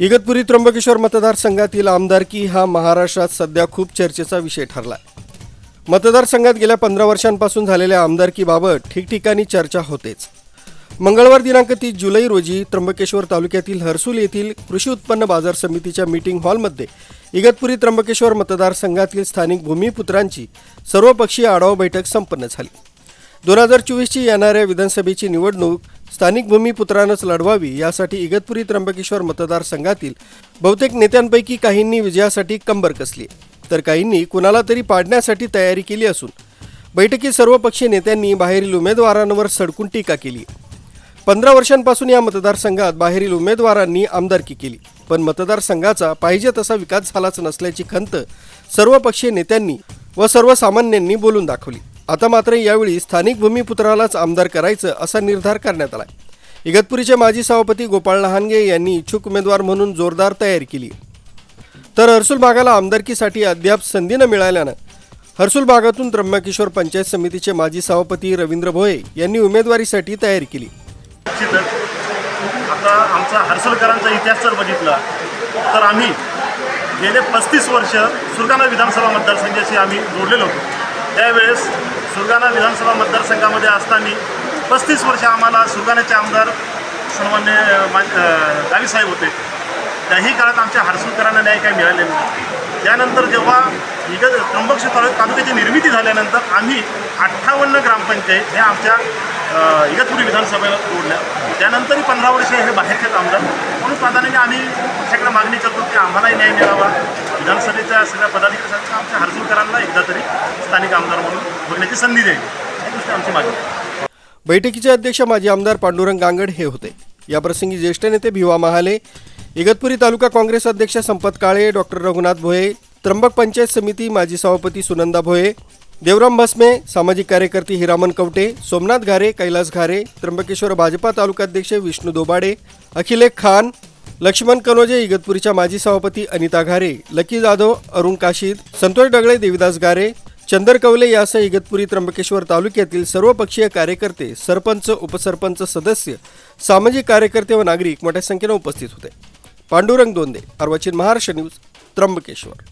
इगतपुरी त्र्यंबकेश्वर मतदारसंघातील आमदारकी हा महाराष्ट्रात सध्या खूप चर्चेचा विषय ठरला मतदारसंघात गेल्या पंधरा वर्षांपासून झालेल्या आमदारकीबाबत ठिकठिकाणी चर्चा होतेच. मंगळवार दिनांक तीस जुलै रोजी त्र्यंबकेश्वर तालुक्यातील हर्सूल येथील कृषी उत्पन्न बाजार समितीच्या मीटिंग हॉलमध्ये इगतपुरी त्र्यंबकेश्वर मतदारसंघातील स्थानिक भूमिपुत्रांची सर्वपक्षीय आढावा बैठक संपन्न झाली. दोन हजार चोवीसची येणाऱ्या विधानसभेची निवडणूक स्थानिक भूमिपुत्रानंच लढवावी यासाठी इगतपुरी त्र्यंबकेश्वर मतदारसंघातील बहुतेक नेत्यांपैकी काहींनी विजयासाठी कंबर कसली. तर काहींनी कुणाला तरी पाडण्यासाठी तयारी केली असून बैठकीत सर्वपक्षीय नेत्यांनी बाहेरील उमेदवारांवर सडकून टीका केली. पंधरा वर्षांपासून या मतदारसंघात बाहेरील उमेदवारांनी आमदारकी केली पण मतदारसंघाचा पाहिजे तसा विकास झालाच नसल्याची खंत सर्वपक्षीय नेत्यांनी व सर्वसामान्यांनी बोलून दाखवली. आता मात्र यावेळी स्थानिक भूमिपुत्रालाच आमदार करायचं असा निर्धार करण्यात आला इगतपुरीचे माजी सभापती गोपाळ लहानगे यांनी इच्छुक उमेदवार म्हणून जोरदार तयारी केली. तर हर्सुल भागाला आमदारकीसाठी अद्याप संधी न मिळाल्यानं हर्सुल भागातून त्र्यंबकेश्वर पंचायत समितीचे माजी सभापती रवींद्र भोये यांनी उमेदवारीसाठी तयारी केली. आता आमचा हर्सलकरांचा इतिहास जर बघितला तर आम्ही गेले पस्तीस वर्ष सुरगाणा विधानसभा मतदारसंघाशी आम्ही जोडलेलो होतो. त्यावेळेस सुरगाणा विधानसभा मतदारसंघामध्ये असताना पस्तीस वर्ष आम्हाला सुरगाण्याचे आमदार सन्मान्य मा गावीसाहेब होते. त्याही काळात आमच्या हर्सुलकरांना न्याय काही मिळालेला नाही. त्यानंतर जेव्हा इग त्र्यंबकेश्वर तालुका तालुक्याची निर्मिती झाल्यानंतर आम्ही अठ्ठावन्न ग्रामपंचायत हे आमच्या इगतपुरी विधानसभेला जोडल्या त्यानंतरही पंधरा वर्ष हे बाहेरचे आमदार. म्हणून प्राधान्याने आम्ही पक्षाकडे मागणी करतो की आम्हालाही न्याय मिळावा. विधानसभेच्या सगळ्या पदाधिकाऱ्यांसाठी आमच्या हर्सुलकरांना एकदा तरी स्थानिक आमदार म्हणून बघण्याची संधी द्यावी. ही गोष्ट आमची मागणी बैठकीचे अध्यक्ष माजी आमदार पांडुरंग गांगड हे होते. याप्रसंगी ज्येष्ठ नेते भिवा महाले इगतपुरी तालुका काँग्रेस अध्यक्ष संपत काळे डॉक्टर रघुनाथ भोये त्र्यंबक पंचायत समिती माजी सभापती सुनंदा भोये देवराम भस्मे सामाजिक कार्यकर्ते हिरामन कवटे सोमनाथ घारे कैलास घारे त्र्यंबकेश्वर भाजपा तालुकाध्यक्ष विष्णू दोबाडे अखिलेख खान लक्ष्मण कनोजे इगतपुरीच्या माजी सभापती अनिता घारे लकी जाधव अरुण काशीद संतोष डगळे देविदास गारे चंदर कवले यासह इगतपुरी त्र्यंबकेश्वर तालुक्यातील सर्वपक्षीय कार्यकर्ते सरपंच उपसरपंच सदस्य सामाजिक कार्यकर्ते व नागरिक मोठ्या संख्येने उपस्थित होते. पांडुरंग दोंदे अर्वाचीन महाराष्ट्र न्यूज त्र्यंबकेश्वर.